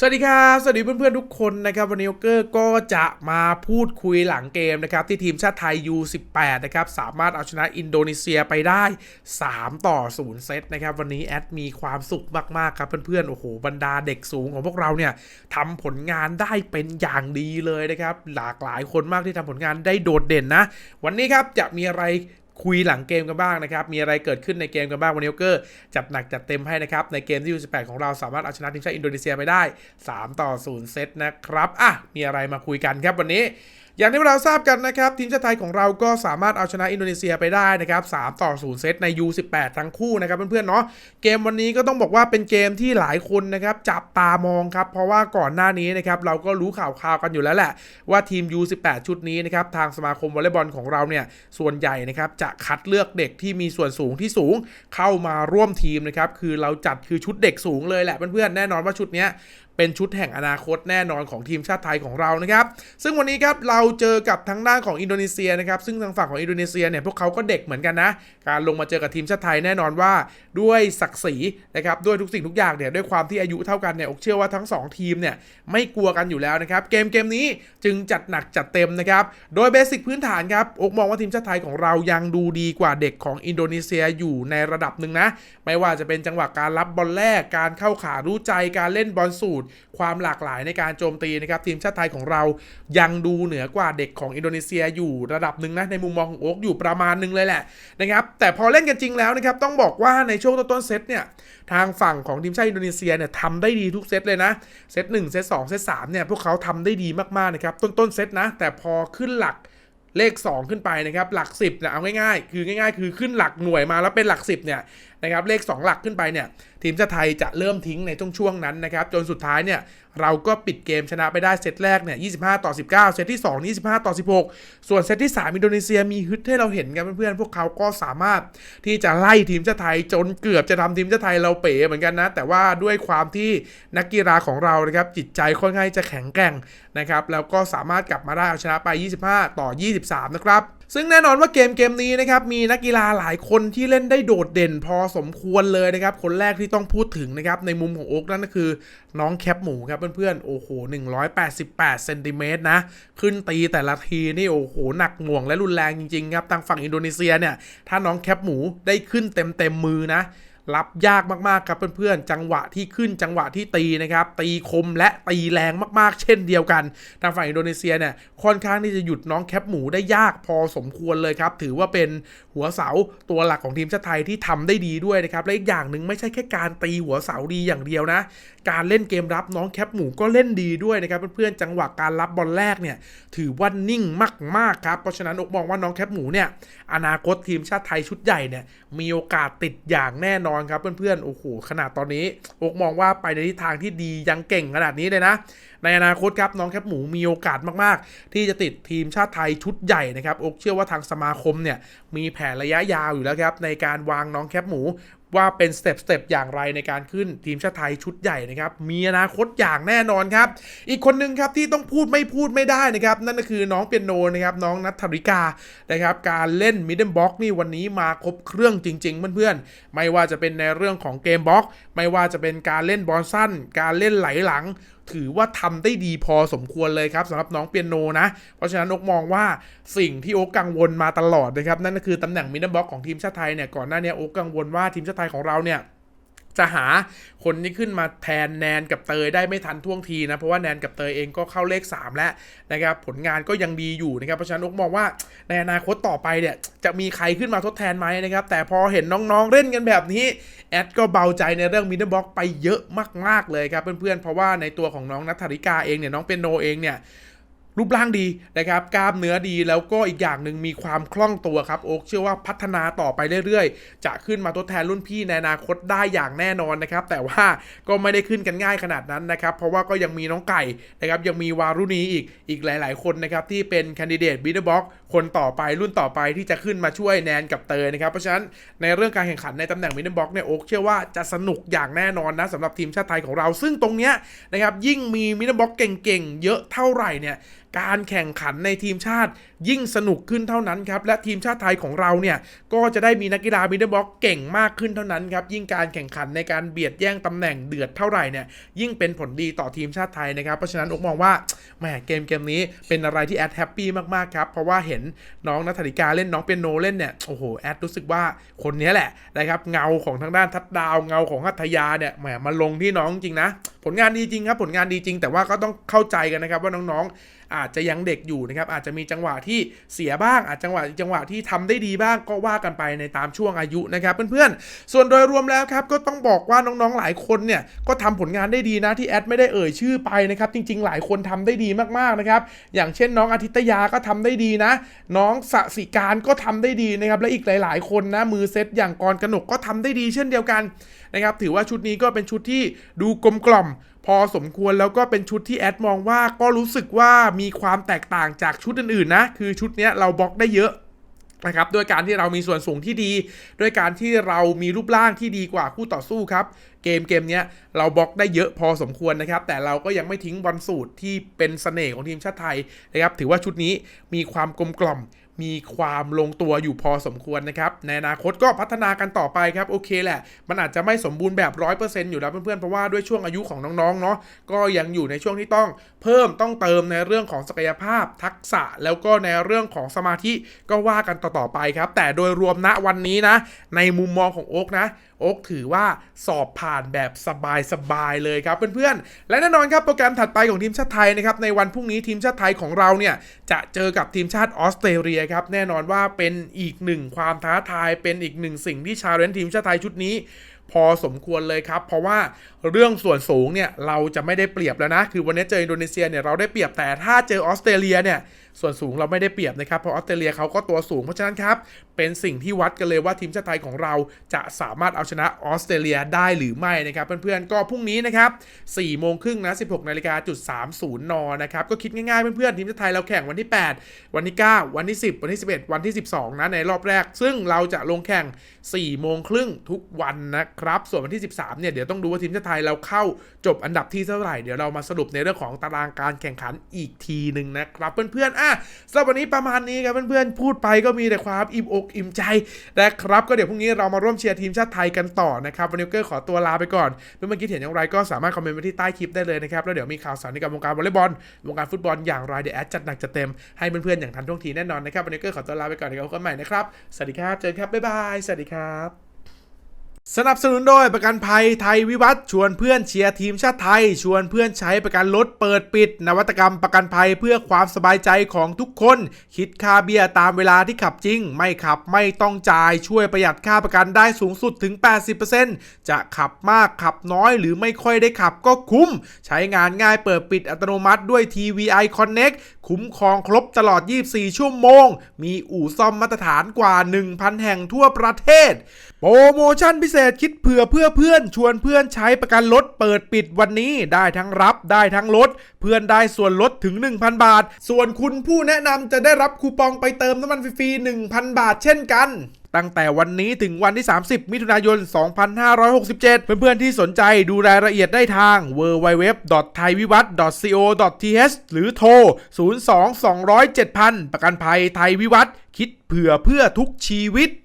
สวัสดีครับ สวัสดีเพื่อนๆทุกคนนะครับ วันนี้โอเกอร์ก็จะมาพูดคุยหลังเกมนะครับ ที่ทีมชาติไทย U18 นะครับ สามารถเอาชนะอินโดนีเซียไปได้ 3 ต่อ 0 เซตนะครับ วันนี้แอดมีความสุขมากๆครับเพื่อนๆ โอ้โห บรรดาเด็กสูงของพวกเราเนี่ยทำผลงานได้เป็นอย่างดีเลยนะครับ หลากหลายคนมากที่ทำผลงานได้โดดเด่นนะ วันนี้ครับจะมีอะไร คุยหลังเกมกันบ้างนะครับ มีอะไรเกิดขึ้นในเกมกันบ้างวันนี้โอเกอร์จัดหนักจัดเต็มให้นะครับ ในเกมที่ U18 ของเราสามารถเอาชนะทีมชาติอินโดนีเซียไปได้ 3 ต่อ 0 เซตนะครับ อะ มีอะไรมาคุยกันครับวันนี้ อย่างที่เราทราบกันนะครับ ทีมชาติไทยของเราก็สามารถเอาชนะอินโดนีเซียไปได้นะครับ3ต่อ 0 เซตใน U18 ทั้งคู่นะครับเพื่อนๆเนาะเกมวันนี้ก็ต้องบอกว่าเป็นเกมที่หลายคนนะครับจับตามองครับ เพราะว่าก่อนหน้านี้นะครับเราก็รู้ข่าวข่าวกันอยู่แล้วแหละ ว่าทีม U18 ชุดนี้นะครับทางสมาคมวอลเลย์บอลของเราเนี่ยส่วนใหญ่นะครับจะคัดเลือกเด็กที่มีส่วนสูงที่สูงเข้ามาร่วมทีมนะครับคือเราจัดคือชุดเด็กสูงเลยแหละเพื่อนๆแน่นอนว่าชุดเนี้ย เป็นชุดแห่งอนาคตแน่นอนของทีมชาติไทยของเรานะครับ ซึ่งวันนี้ครับเราเจอกับทางด้านของอินโดนีเซียนะครับ ซึ่งทางฝั่งของอินโดนีเซียเนี่ยพวกเขาก็เด็กเหมือนกันนะ การลงมาเจอกับทีมชาติไทยแน่นอนว่าด้วยศักดิ์ศรีนะครับด้วยทุกสิ่งทุกอย่างเนี่ยด้วยความที่อายุเท่ากันเนี่ยอกเชื่อว่าทั้งสองทีมเนี่ยไม่กลัวกันอยู่แล้วนะครับเกมเกมนี้จึงจัดหนักจัดเต็มนะครับโดยเบสิกพื้นฐานครับอกมองว่าทีมชาติไทยของเรายังดูดีกว่าเด็กของอินโดนีเซียอยู่ในระดับหนึ่งนะไม่ว่าจะเป็นจังหวะการรับบอลแรกการเข้าขารู้ใจการเล่นบอลสูตรความหลากหลายในการโจมตีนะครับทีมชาติไทยของเรายังดูเหนือกว่าเด็กของอินโดนีเซียอยู่ระดับหนึ่งนะในมุมมองของโอ๊กอยู่ประมาณหนึงเลยแหละนะครับแต่พอเล่นกันจริงแล้วนะครับต้องบอกว่าในช่วงต้นๆเซตเนี่ยทางฝั่งของทีมชาติอินโดนีเซียเนี่ยทำได้ดีทุกเซตเลยนะเซตหนึ่งเซตสองเซตสามเนี่ยพวกเขาทำได้ดีมากๆนะครับต้นๆเซตนะแต่พอขึ้นหลัก เลข 2 ขึ้นไปนะครับหลัก 10เนี่ยเอาง่ายๆ คือง่ายๆ คือขึ้นหลักหน่วยมาแล้วเป็นหลัก 10เนี่ยนะครับเลข 2 หลักขึ้นไปเนี่ยทีมชาติไทยจะเริ่มทิ้งในช่วงช่วงนั้นนะครับจนสุดท้ายเนี่ยเราก็ปิดเกมชนะไปได้เซตแรกเนี่ย25 ต่อ 19 เซตที่ 2 25 ต่อ 16 ส่วนเซตที่ 3 อินโดนีเซียมีฮึดให้เราเห็นกันเพื่อนๆพวกเขาก็สามารถที่จะไล่ทีมชาติไทยจนเกือบจะทำทีมชาติไทยเราเป๋เหมือนกันนะ แต่ว่าด้วยความที่นักกีฬาของเรานะครับจิตใจค่อนข้างจะแข็งแกร่งนะครับแล้วก็สามารถกลับมาได้เอาชนะไป 25 ต่อ23นะครับ ซึ่งแน่นอนว่าเกมเกมนี้นะครับ มีนักกีฬาหลายคนที่เล่นได้โดดเด่นพอสมควรเลยนะครับ คนแรกที่ต้องพูดถึงนะครับ ในมุมของโอ๊กนั่นก็คือ น้องแคปหมูครับเพื่อนๆ โอ้โห 188เซนติเมตรนะ ขึ้นตีแต่ละทีนี่โอ้โห หนักหน่วงและรุนแรงจริงๆครับ ทางฝั่งอินโดนีเซียเนี่ย ถ้าน้องแคปหมูได้ขึ้นเต็มเต็มมือนะ รับยากมากๆครับเพื่อนๆ จังหวะที่ขึ้นจังหวะที่ตีนะครับ ตีคมและตีแรงมากๆ เช่นเดียวกัน ทางฝั่งอินโดนีเซียเนี่ยค่อนข้างที่จะหยุดน้องแคปหมูได้ยากพอสมควรเลยครับ ถือว่าเป็นหัวเสาตัวหลักของทีมชาติไทยที่ทำได้ดีด้วยนะครับ และอีกอย่างหนึ่งไม่ใช่แค่การตีหัวเสาดีอย่างเดียวนะ การเล่นเกมรับน้องแคปหมูก็เล่นดีด้วยนะครับเพื่อนๆ จังหวะการรับบอลแรกเนี่ยถือว่านิ่งมากๆครับ เพราะฉะนั้นอกมองว่าน้องแคปหมูเนี่ยอนาคตทีมชาติไทยชุดใหญ่เนี่ยมีโอกาสติดอย่างแน่นอนครับเพื่อนๆ โอ้โห ขนาดตอนนี้อกมองว่าไปในทิศทางที่ดียังเก่งขนาดนี้เลยนะ ในอนาคตครับน้องแคปหมูมีโอกาสมากๆ ที่จะติดทีมชาติไทยชุดใหญ่นะครับอกเชื่อว่าทางสมาคมเนี่ยมีแผนระยะยาวอยู่แล้วครับในการวางน้องแคปหมู ว่าเป็นสเต็ปสเต็ปอย่างไรในการขึ้นทีมชาติไทยชุดใหญ่นะครับ มีอนาคตอย่างแน่นอนครับ อีกคนหนึ่งครับที่ต้องพูดไม่พูดไม่ได้นะครับ นั่นก็คือน้องเปียโนนะครับ น้องนัทธริกานะครับ การเล่นมิดเดิลบ็อกนี่วันนี้มาครบเครื่องจริง ๆ เพื่อนๆ ไม่ว่าจะเป็นในเรื่องของเกมบ็อก ไม่ว่าจะเป็นการเล่นบอลสั้น การเล่นไหลหลัง ถือว่าทำได้ดีพอสมควรเลยครับสำหรับน้องเปียโนนะ เพราะฉะนั้นโอกมองว่าสิ่งที่โอ๊กกังวลมาตลอดนะครับ นั่นก็คือตำแหน่งมิดเดิลบ็อกของทีมชาติไทยเนี่ยก่อนหน้านี้โอ๊กกังวลว่าทีมชาติไทยของเราเนี่ย จะหาคนที่ขึ้นมาแทนแนนกับเตยได้ไม่ทันท่วงทีนะ เพราะว่าแนนกับเตยเองก็เข้าเลข 3 แล้วนะครับผลงานก็ยังดีอยู่นะครับเพราะฉะนั้นนกมองว่าในอนาคตต่อไปเนี่ยจะมีใครขึ้นมาทดแทนไหมนะครับแต่พอเห็นน้องๆเล่นกันแบบนี้แอดก็เบาใจในเรื่องมิดเดิลบ็อกไปเยอะมากๆเลยครับเพื่อนๆเพราะว่าในตัวของน้องนัทธริกาเองเนี่ยน้องเป็นโนเองเนี่ย รูปร่างดีนะครับกล้ามเนื้อดีแล้วก็อีกอย่างหนึ่งมีความคล่องตัวครับโอ๊กเชื่อว่าพัฒนาต่อไปเรื่อยๆ จะขึ้นมาทดแทนรุ่นพี่ในอนาคตได้อย่างแน่นอนนะครับแต่ว่าก็ไม่ได้ขึ้นกันง่ายขนาดนั้นนะครับเพราะว่าก็ยังมีน้องไก่นะครับยังมีวารุณีอีกอีกหลาย ๆ คนนะครับที่เป็นแคนดิเดตบีเดอร์บ็อกคนต่อไปรุ่นต่อไปที่จะขึ้นมาช่วยแนนกับเตยนะครับเพราะฉะนั้นในเรื่องการแข่งขันในตำแหน่งมิดเดิลบ็อกเนี่ยโอ๊กเชื่อว่าจะสนุกอย่างแน่นอนนะสำหรับทีมชาติไทยของเรา ซึ่งตรงเนี้ยนะครับยิ่งมีมิดเดิลบ็อกเก่งๆเยอะเท่าไหร่เนี่ยการแข่งขันในทีมชาติยิ่งสนุกขึ้นเท่านั้นครับ และทีมชาติไทยของเราเนี่ย ก็จะได้มีนักกีฬามิดเดิลบล็อกเก่งมากขึ้นเท่านั้นครับ ยิ่งการแข่งขันในการเบียดแย่งตำแหน่งเดือดเท่าไหร่เนี่ย ยิ่งเป็นผลดีต่อทีมชาติไทยนะครับ เพราะฉะนั้นอกมองว่าแหมเกมเกมนี้เป็นอะไรที่แอดแฮปปี้มากๆครับ เพราะว่าเห็นน้องนัทธริกาเล่นน้องเปียโนเล่นเนี่ย โอ้โห แอดรู้สึกว่าคนนี้แหละนะครับ เงาของทางด้านทัดดาว เงาของหัตถยาเนี่ย แหมมาลงที่น้องจริงนะผลงานดีจริงครับผลงานดีจริง แต่ว่าก็ต้องเข้าใจกันนะครับว่าน้องๆ อาจจะยังเด็กอยู่นะครับอาจจะมีจังหวะที่เสียบ้าง อาจจังหวะจังหวะที่ทำได้ดีบ้างก็ว่ากันไปในตามช่วงอายุนะครับเพื่อนๆ ส่วนโดยรวมแล้วครับก็ต้องบอกว่าน้องๆหลายคนเนี่ยก็ทำผลงานได้ดีนะที่แอดไม่ได้เอ่ยชื่อไปนะครับจริง ๆ หลายคนทำได้ดีมากๆนะครับอย่างเช่นน้องอาทิตยาก็ทำได้ดีนะ น้องสสิการก็ทำได้ดีนะครับและอีกหลาย ๆ คนนะมือเซตอย่างกรกนกก็ทำได้ดีเช่นเดียวกันนะครับถือว่าชุดนี้ก็เป็นชุดที่ดูกลมกล่อมพอสมควรแล้วก็เป็นชุดที่แอดมองว่าก็รู้สึกว่ามีความแตกต่างจากชุดอื่นๆนะ คือชุดนี้เราบล็อกได้เยอะนะครับด้วยการที่เรามีส่วนสูงที่ดี ด้วยการที่เรามีรูปร่างที่ดีกว่าคู่ต่อสู้ครับ เกมเกมนี้เราบล็อกได้เยอะพอสมควรนะครับ แต่เราก็ยังไม่ทิ้งบอลสูตรที่เป็นเสน่ห์ของทีมชาติไทยนะครับ ถือว่าชุดนี้มีความกลมกล่อม มีความลงตัวอยู่พอสมควรนะครับ ในอนาคตก็พัฒนากันต่อไปครับ โอเคแหละ มันอาจจะไม่สมบูรณ์แบบ 100%อยู่แล้วเพื่อนๆ เพราะว่าด้วยช่วงอายุของน้องๆ เนาะก็ยังอยู่ในช่วงที่ต้องเพิ่มต้องเติมในเรื่องของศักยภาพทักษะ แล้วก็ในเรื่องของสมาธิก็ว่ากันต่อๆไปครับ แต่โดยรวมณวันนี้นะ ในมุมมองของโอ๊กนะ โอ๊กถือว่าสอบผ่านแบบสบายๆเลยครับเพื่อนๆ และแน่นอนครับโปรแกรมถัดไปของทีมชาติไทยนะครับในวันพรุ่งนี้ทีมชาติไทยของเราเนี่ยจะเจอกับทีมชาติออสเตรเลียครับแน่นอนว่าเป็นอีกหนึ่งความท้าทายเป็นอีกหนึ่งสิ่งที่ชาเลนจ์ทีมชาติไทยชุดนี้พอสมควรเลยครับ เพราะว่าเรื่องส่วนสูงเนี่ยเราจะไม่ได้เปรียบแล้วนะ คือวันนี้เจออินโดนีเซียเนี่ยเราได้เปรียบแต่ถ้าเจอออสเตรเลียเนี่ยส่วนสูงเราไม่ได้เปรียบนะครับเพราะออสเตรเลียเขาก็ตัวสูงเพราะฉะนั้นครับ เป็นสิ่งที่วัดกันเลยว่าทีมชาติไทยของเราจะสามารถเอาชนะออสเตรเลียได้หรือไม่นะครับ เพื่อนๆก็พรุ่งนี้นะครับ4โมงครึ่งนะ 16นาฬิกาจุด30 น นะครับ ก็คิดง่ายๆเพื่อนๆทีมชาติไทยเราแข่งวันที่ 8 วันที่ 9 วันที่ 10 วันที่ 11 วันที่ 12 นะในรอบแรก ซึ่งเราจะลงแข่ง 4 โมงครึ่งทุกวันนะครับ ส่วนวันที่ 13 เนี่ยเดี๋ยวต้องดูว่าทีมชาติไทยเราเข้าจบอันดับที่เท่าไหร่เดี๋ยวเรามาสรุปในเรื่องของตารางการแข่งขันอีกทีหนึ่งนะครับเพื่อนๆอะสำหรับวันนี้ประมาณนี้ครับเพื่อนๆพูดไปก็มีแต่ความอิ่มอกอิ่มใจนะครับ ก็เดี๋ยวพรุ่งนี้เรามาร่วมเชียร์ทีมชาติไทยกันต่อนะครับวันนี้ก็ขอตัวลาไปก่อนเมื่อกี้เห็นอย่างไรก็สามารถคอมเมนต์ไว้ที่ใต้คลิปได้เลยนะครับแล้วเดี๋ยวมีข่าวสารในกับวงการวอลเลย์บอลวงการฟุตบอลอย่างไรเดี๋ยวแอดจัดหนักจัดเต็มให้เพื่อนๆอย่างทันท่วงทีแน่นอนนะครับวันนี้ก็ขอตัวลาไปก่อนเดี๋ยวพบกันใหม่นะครับสวัสดีครับเจอกันครับบ๊ายบายสวัสดีครับ สนับสนุนโดยประกันภัยไทยวิวัฒน์ชวนเพื่อนเชียร์ทีมชาติไทย ชวนเพื่อนใช้ประกันรถเปิดปิด นวัตกรรมประกันภัยเพื่อความสบายใจของทุกคน คิดค่าเบี้ยตามเวลาที่ขับจริง ไม่ขับไม่ต้องจ่ายช่วยประหยัดค่าประกันได้สูงสุดถึง 80%จะขับมากขับน้อยหรือไม่ค่อยได้ขับก็คุ้ม ใช้งานง่ายเปิดปิดอัตโนมัติด้วย TVI Connect คุ้มครองครบตลอด 24 ชั่วโมง มีอู่ซ่อมมาตรฐานกว่า 1,000 แห่งทั่วประเทศ โปรโมชั่นพิเศษพิเศษคิดเผื่อเพื่อเพื่อนชวนเพื่อนใช้ประกันรถเปิดปิดวันนี้ได้ทั้งรับได้ทั้งลด เพื่อนได้ส่วนลดถึง 1,000 บาท ส่วนคุณผู้แนะนำจะได้รับคูปองไปเติมน้ำมันฟรีๆ1,000 บาทเช่นกันตั้งแต่วันนี้ถึงวันที่ 30 มิถุนายน 2567 เพื่อนๆที่สนใจดูรายละเอียดได้ทาง www.thaivivat.co.th หรือโทร 02 200 7000 ประกันภัยไทยวิวัฒน์คิดเผื่อเพื่อทุกชีวิต